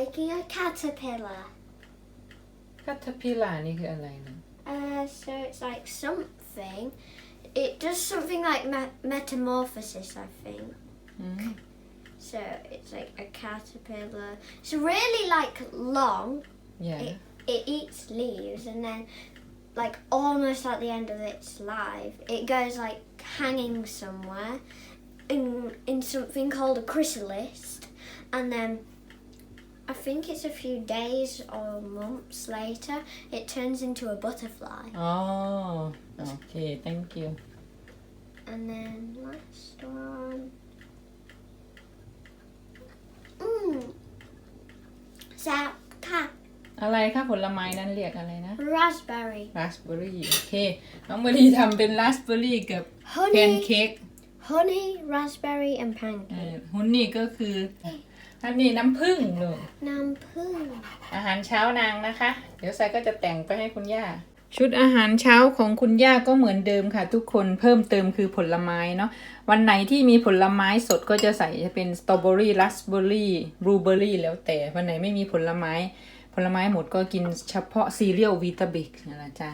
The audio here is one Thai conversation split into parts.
making a caterpillar. คัตเทพิลานี่คืออะไรนะ Uh, so it's like something. It does something like me- metamorphosis, I think. อืม So it's like a caterpillar. It's really like long. อย่า It, it eats leaves and then, like almost at the end of its life, it goes like hanging somewhere in in something called a chrysalis, and then. I think it's a few days or months later, it turns into a butterfly. อ๋อ โอเค thank you And then last one. Mmm. So, cat, อะไรคะผลไม้นั้นเรียกอะไรนะ raspberry, ราสเบอร์รี่ โอเค น้องเบอร์รี่ทำเป็นราสเบอร์รี่กับแพน honey, เค้ก honey, raspberry, and เอ pancake. อหุ่นนี่ก็คือ อันนี้น้ำผึ้งลูก Nampoo. อาหารเช้านางนะคะ เดี๋ยวทรายก็จะแต่งไปให้คุณย่า ชุดอาหารเช้าของคุณย่าก็เหมือนเดิมค่ะ ทุกคนเพิ่มเติมคือผลไม้เนาะวันไหนที่มีผลไม้สดก็จะใส่จะเป็นสตรอเบอรี่ราสเบอรี่บลูเบอรี่แล้วแต่วันไหนไม่มีผลไม้ ผลไม้หมดก็กินเฉพาะซีเรียลวีตาบิกนะละจ้ะ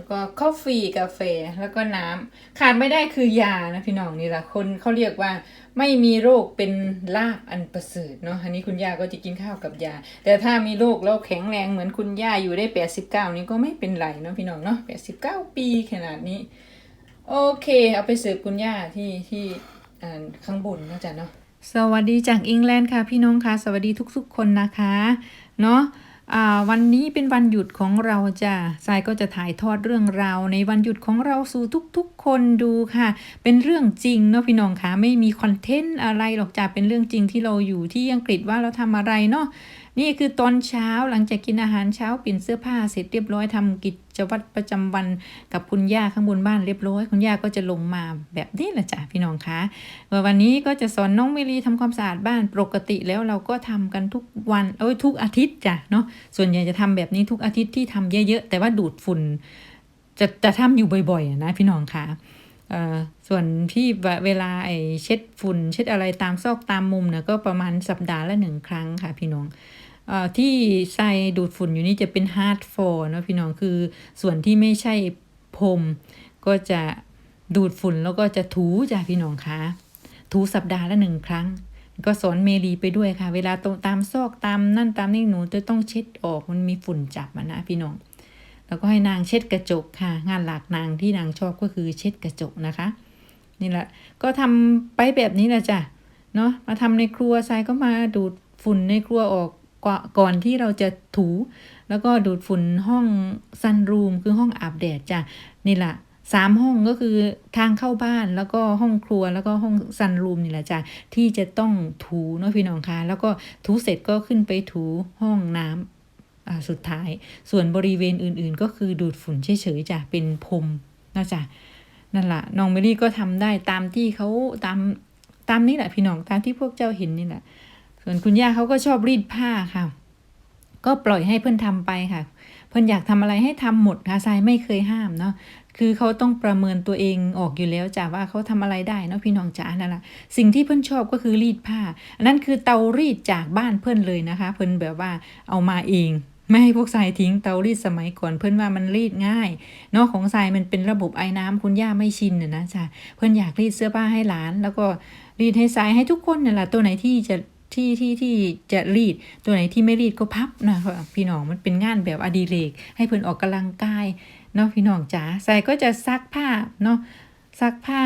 แล้วก็กาแฟกาแฟแล้วก็น้ำขาดไม่ได้คือยานะพี่น้องนี่แหละคนเขาเรียกว่าไม่มีโรคเป็นลาบอันประเสริฐเนาะอันนี้คุณย่าก็จะกินข้าวกับยา แต่ถ้ามีโรคแล้วแข็งแรงเหมือนคุณย่าอยู่ได้89นี้ก็ไม่เป็นไรเนาะพี่น้องเนาะ89ปีขนาดนี้ โอเค เอาไปเสิร์ฟคุณย่าที่ที่ข้างบนนะจ๊ะเนาะสวัสดีจากอังกฤษค่ะพี่น้องค่ะสวัสดีทุกๆคนนะคะ เนาะ วันนี้เป็นวันหยุดของเราจ้ะทรายก็จะถ่ายทอดเรื่องราวในวันหยุดของเราสู่ทุกๆ คนดูค่ะ เป็นเรื่องจริงเนาะพี่น้องคะไม่มีคอนเทนต์อะไรหรอกจ้ะเป็นเรื่องจริงที่เราอยู่ที่อังกฤษว่าเราทำอะไรเนาะนี่คือตอนเช้าหลังจากกินอาหารเช้าเปลี่ยนเสื้อผ้าเสร็จเรียบร้อยทำกิจวัตรประจำวันกับคุณย่าข้างบนบ้านเรียบร้อย คุณย่าก็จะลงมาแบบนี้แหละจ้ะพี่น้องคะวันนี้ก็จะสอนน้องเมลีทำความสะอาดบ้านปกติแล้วเราก็ทำกันทุกวันเอ้ยทุกอาทิตย์จ้ะเนาะส่วนใหญ่จะทำแบบนี้ทุกอาทิตย์ที่ทำเยอะๆแต่ว่าดูดฝุ่นจะจะทำอยู่บ่อยๆนะพี่น้องคะเอ่อส่วนที่เวลาไอเช็ดฝุ่น เช็ดอะไรตามซอกตามมุมเนี่ยก็ประมาณสัปดาห์ละหนึ่งครั้งค่ะพี่น้อง เอ่อที่ใส่ดูดฝุ่นอยู่นี่จะเป็น hard floor เนะพี่น้องคือส่วนที่ไม่ใช่พรมก็จะดูดฝุ่นแล้วก็จะถูจ้ะพี่น้องคะถูสัปดาห์ละหนึ่งครั้ง ก็สอนเมลีไปด้วยค่ะ เวลาตรงตามซอกตามนั่นตามนี่หนูจะต้องเช็ดออกมันมีฝุ่นจับนะพี่น้อง แล้วก็ให้นางเช็ดกระจกค่ะ งานหลักนางที่นางชอบก็คือเช็ดกระจกนะคะ นี่แหละก็ทำไปแบบนี้แหละจ้ะเนาะมาทำในครัวทรายก็มาดูดฝุ่นในครัวออก ก่อนก่อนที่เราจะถู แล้วก็ดูดฝุ่นห้องซันรูมคือห้องอาบแดดจ้ะนี่แหละสามห้องก็คือทางเข้าบ้านแล้วก็ห้องครัวแล้วก็ห้องซันรูมนี่แหละจ้ะที่จะต้องถูเนาะพี่น้องคะแล้วก็ถูเสร็จก็ขึ้นไปถูห้องน้ำอ่าสุดท้าย ส่วนบริเวณอื่นๆ ก็คือดูดฝุ่นเฉยๆจ้ะเป็นพรมนะจ๊ะนั่นแหละน้องเมลี่ก็ทำได้ตามที่เขาตามตามนี้แหละพี่น้องตามที่พวกเจ้าเห็นนี่แหละ ส่วนคุณย่าเขาก็ชอบรีดผ้าค่ะ ก็ปล่อยให้เพื่อนทำไปค่ะ เพื่อนอยากทำอะไรให้ทำหมดค่ะทรายไม่เคยห้ามเนาะคือเขาต้องประเมินตัวเองออกอยู่แล้วจ้ะว่าเขาทำอะไรได้เนาะพี่น้องจ๋านั่นแหละสิ่งที่เพื่อนชอบก็คือรีดผ้า อันนั้นคือเตารีดจากบ้านเพื่อนเลยนะคะ เพื่อนแบบว่าเอามาเองไม่ให้พวกทรายทิ้งเตารีดสมัยก่อนเพื่อนว่ามันรีดง่ายเนาะของทรายมันเป็นระบบไอ้น้ำคุณย่าไม่ชินน่ะนะจ้ะเพื่อนอยากรีดเสื้อผ้าให้หลาน แล้วก็รีดให้ทรายให้ทุกคนนั่นแหละตัวไหนที่จะ ที่ที่ที่จะรีดตัวไหนที่ไม่รีดก็พับนะคะพี่น้องมันเป็นงานแบบอดิเรกให้เพื่อนออกกำลังกายเนาะพี่น้องจ๋าทรายก็จะซักผ้าเนาะซักผ้า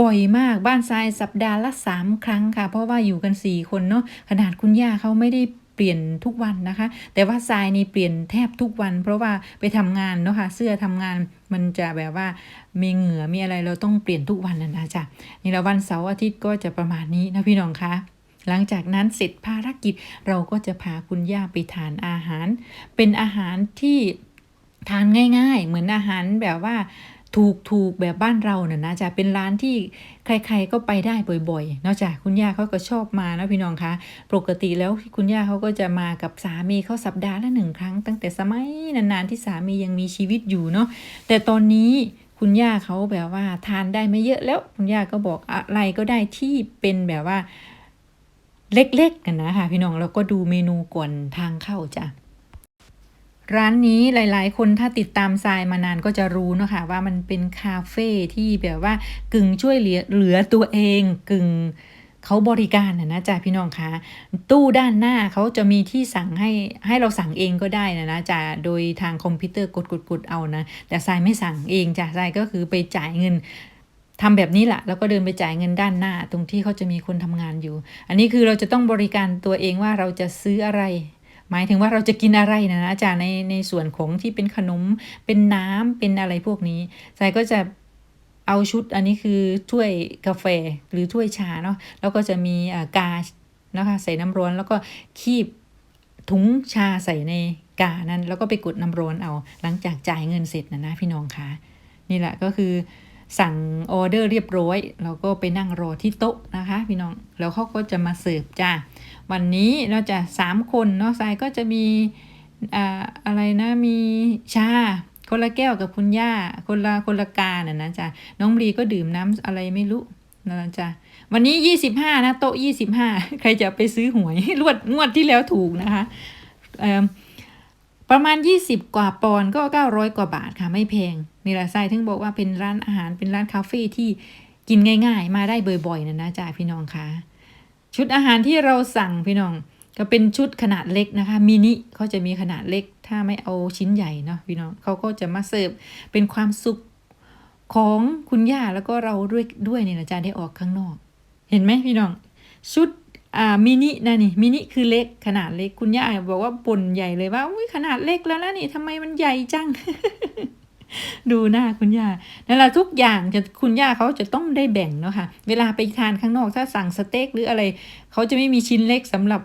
บ่อยมากบ้านทรายสัปดาห์ละสามครั้งค่ะ เพราะว่าอยู่กันสี่คนเนาะขนาดคุณย่าเขาไม่ได้เปลี่ยนทุกวันนะคะ แต่ว่าทรายนี่เปลี่ยนแทบทุกวัน เพราะว่าไปทำงานเนาะค่ะเสื้อทำงานมันจะแบบว่ามีเหงื่อมีอะไรเราต้องเปลี่ยนทุกวันนะจ๊ะนี่ละวันเสาร์อาทิตย์ก็จะประมาณนี้นะพี่น้องคะ หลังจากนั้นเสร็จภารกิจเราก็จะพาคุณย่าไปทานอาหาร เป็นอาหารที่ทานง่าย ๆ เหมือนอาหารแบบว่าถูกถูกแบบบ้านเราเนี่ยนะจะเป็นร้านที่ใคร ๆก็ไปได้บ่อยๆนอกจากคุณย่าเขาก็ชอบมานะพี่น้องคะ ปกติแล้วคุณย่าเขาก็จะมากับสามีเขาสัปดาห์ละหนึ่งครั้ง ตั้งแต่สมัยนานๆที่สามียังมีชีวิตอยู่เนาะแต่ตอนนี้คุณย่าเขาแบบว่าทานได้ไม่เยอะแล้วคุณย่าก็บอกอะไรก็ได้ที่เป็นแบบว่า เล็กๆกันนะคะพี่น้องแล้วก็ดูเมนูก่อนทางเข้าจ้ะร้านนี้หลาย ๆ คนถ้าติดตามทรายมานานก็จะรู้เนะคะว่ามันเป็นคาเฟ่ที่แบบว่ากึ่งช่วยเหลือเหลือตัวเองกึ่งเขาบริการนะนะจ๊ะพี่น้องคะตู้ด้านหน้าเขาจะมีที่สั่งให้ให้เราสั่งเองก็ได้นะนะจ๊ะโดยทางคอมพิวเตอร์กดกดกดเอานะ แต่ทรายไม่สั่งเองจ้ะทรายก็คือไปจ่ายเงิน ทำแบบนี้แหละแล้วก็เดินไปจ่ายเงินด้านหน้า ตรงที่เขาจะมีคนทำงานอยู่ อันนี้คือเราจะต้องบริการตัวเองว่าเราจะซื้ออะไร หมายถึงว่าเราจะกินอะไรนะนะอาจารย์ในในส่วนของที่เป็นขนมเป็นน้ำเป็นอะไรพวกนี้ทรายก็จะเอาชุดอันนี้คือถ้วยกาแฟหรือถ้วยชาเนาะแล้วก็จะมีอ่ากานะคะใส่น้ำร้อนแล้วก็คีบถุงชาใส่ในกานั้น แล้วก็ไปกดน้ำร้อนเอาหลังจากจ่ายเงินเสร็จนะนะพี่น้องคะนี่แหละก็คือ สั่งออเดอร์เรียบร้อยเราก็ไปนั่งรอที่โต๊ะนะคะพี่น้องแล้วเขาก็จะมาเสิร์ฟจ้าวันนี้เราจะสามคนเนาะทรายก็จะมีอ่าอะไรนะมีชาคนละแก้วกับคุณย่าคนละคนละกาน่ะนะจ๊ะน้องบรีก็ดื่มน้ำอะไรไม่รู้นะจ๊ะวันนี้ยี่สิบห้านะโต๊ะยี่สิบห้าใครจะไปซื้อหวยรวดงวดที่แล้วถูกนะคะเอิ่ม ประมาณ 20 กว่าปอนก็ 900 กว่าบาทค่ะ ไม่แพงนี่แหละทรายถึงบอกว่าเป็นร้านอาหารเป็นร้านคาเฟ่ที่กินง่าย ๆ มาได้บ่อยๆนะนะจ๊ะพี่น้องคะชุดอาหารที่เราสั่งพี่น้องก็เป็นชุดขนาดเล็กนะคะมินิเขาจะมีขนาดเล็ก ถ้าไม่เอาชิ้นใหญ่เนาะพี่น้องเขาก็จะมาเสิร์ฟเป็นความสุขของคุณย่าแล้วก็เราด้วยด้วยเนี่ยนะจ๊ะได้ออกข้างนอก เห็นไหมพี่น้อง ชุด อ่ามินินะนี่มินิคือเล็กขนาดเล็กคุณย่าบอกว่าปนใหญ่เลยว่าอุ้ยขนาดเล็กแล้วนะนี่ทำไมมันใหญ่จัง ดูหน้าคุณย่านั่นแหละทุกอย่างจะคุณย่าเขาจะต้องได้แบ่งเนาะค่ะ เวลาไปทานข้างนอกถ้าสั่งสเต็กหรืออะไรเขาจะไม่มีชิ้นเล็กสำหรับ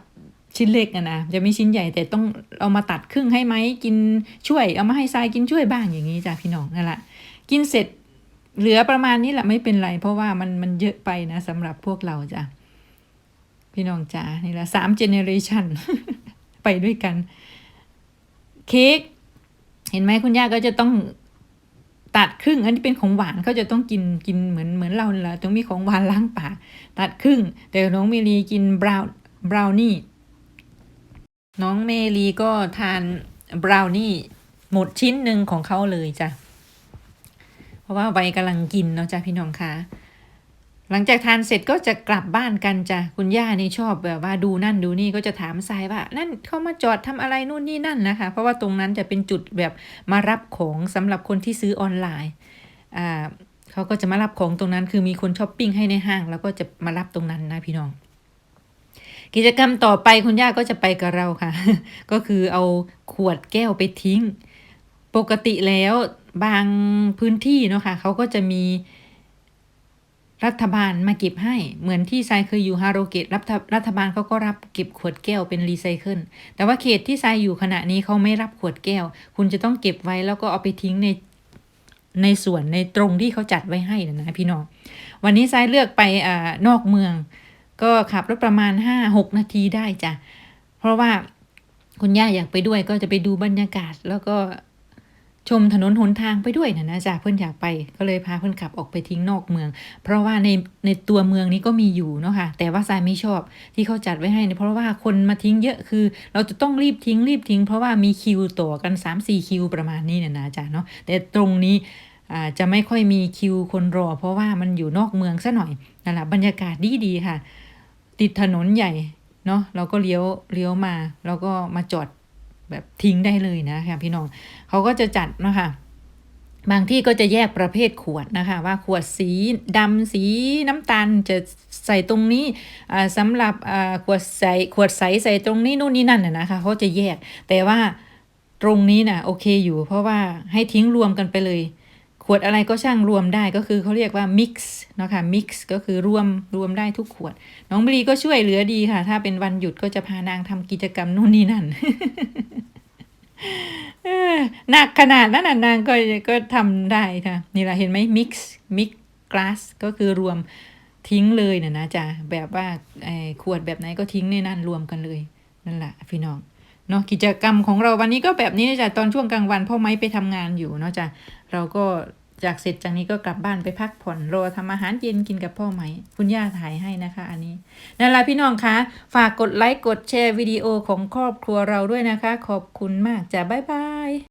ชิ้นเล็กอะนะจะมีชิ้นใหญ่แต่ต้องเอามาตัดครึ่งให้ไหมกินช่วย เอามาให้ทรายกินช่วยบ้างอย่างนี้จ้ะพี่น้องนั่นแหละกินเสร็จเหลือประมาณนี้แหละไม่เป็นไร เพราะว่ามันมันเยอะไปนะสำหรับพวกเราจ้ะ พี่น้องจ๋านี่แหละสามเจเนอเรชันไปด้วยกัน เค้กเห็นไหมคุณย่าก็จะต้องตัดครึ่ง อันนี้เป็นของหวานเขาจะต้องกินกินเหมือนเหมือนเราเลยต้องมีของหวานล้างปากตัดครึ่ง แต่น้องเมลีกินบราวน์บราวนี่น้องเมลีก็ทานบราวนี่หมดชิ้นหนึ่งของเขาเลยจ้ะ เพราะว่าวัยกำลังกินเนาะจ้ะพี่น้องคะ หลังจากทานเสร็จก็จะกลับบ้านกันจ้ะคุณย่านี่ชอบแบบว่าดูนั่นดูนี่ก็จะถามทรายว่า นั่นเขามาจอดทำอะไรนู่นนี่นั่นนะคะ เพราะว่าตรงนั้นจะเป็นจุดแบบมารับของสำหรับคนที่ซื้อออนไลน์อ่าเขาก็จะมารับของตรงนั้น คือมีคนช้อปปิ้งให้ในห้าง แล้วก็จะมารับตรงนั้นนะพี่น้อง กิจกรรมต่อไปคุณย่าก็จะไปกับเราค่ะ ก็คือเอาขวดแก้วไปทิ้ง ปกติแล้วบางพื้นที่เนาะค่ะเขาก็จะมี รัฐบาลมาเก็บให้ เหมือนที่ทรายเคยอยู่ฮาโรเกตรัฐรัฐบาลเขาก็รับเก็บขวดแก้วเป็นรีไซเคิล แต่ว่าเขตที่ทรายอยู่ขณะนี้เขาไม่รับขวดแก้ว คุณจะต้องเก็บไว้แล้วก็เอาไปทิ้งในในส่วนในตรงที่เขาจัดไว้ให้นะนะพี่น้อง วันนี้ทรายเลือกไปอ่านอกเมือง ก็ขับรถประมาณห้าหกนาทีได้จ้ะ เพราะว่าคุณย่าอยากไปด้วยก็จะไปดูบรรยากาศแล้วก็ ชมถนนหนทางไปด้วยนะนะจ๊ะเพื่อนอยากไปก็เลยพาเพื่อนขับออกไปทิ้งนอกเมือง เพราะว่าในในตัวเมืองนี้ก็มีอยู่เนาะค่ะแต่ว่าทรายไม่ชอบที่เขาจัดไว้ให้เนี่ยเพราะว่าคนมาทิ้งเยอะคือ เราจะต้องรีบทิ้งรีบทิ้ง เพราะว่ามีคิวต่อกัน 3 4 คิวประมาณนี้เนี่ยนะจ๊ะเนาะแต่ตรงนี้อ่าจะไม่ค่อยมีคิวคนรอ เพราะว่ามันอยู่นอกเมืองซะหน่อยนั่นแหละบรรยากาศดีดีค่ะ ติดถนนใหญ่เนาะเราก็เลี้ยวเลี้ยวมา แล้วก็มาจอด แบบทิ้งได้เลยนะคะพี่น้องเขาก็จะจัดนะคะบางที่ก็จะแยกประเภทขวดนะคะ ว่าขวดสีดำสีน้ำตาลจะใส่ตรงนี้อ่าสำหรับอ่าขวดใสขวดใสใส่ตรงนี้นู่นนี่นั่นน่ะนะคะเขาจะแยก แต่ว่าตรงนี้น่ะโอเคอยู่ เพราะว่าให้ทิ้งรวมกันไปเลย วดอะไรก็ช่างรวมได้ก็คือเขาเรียกว่า mix เนาะค่ะ mix ก็คือรวมรวมได้ทุกขวด น้องบรีก็ช่วยเหลือดีค่ะ ถ้าเป็นวันหยุดก็จะพานางทำกิจกรรมนู่นนี่นั่นหนักขนาดนั้นนางก็ก็ทำได้ค่ะ นี่แหละเห็นไหม mix mix glass ก็คือรวมทิ้งเลยน่ะนะจ๊ะแบบว่าขวดแบบไหนก็ทิ้งในนั้นรวมกันเลยนั่นแหละพี่น้องเนาะกิจกรรมของเราวันนี้ก็แบบนี้นะจ๊ะตอนช่วงกลางวันพ่อไม้ไปทำงานอยู่เนาะจ๊ะเราก็ จากเสร็จจากนี้ก็กลับบ้านไปพักผ่อนรอทำอาหารเย็นกินกับพ่อไหม คุณย่าถ่ายให้นะคะ อันนี้นั่นแหละพี่น้องคะฝากกดไลค์กดแชร์วิดีโอของครอบครัวเราด้วยนะคะ ขอบคุณมากจ้ะบ๊ายบาย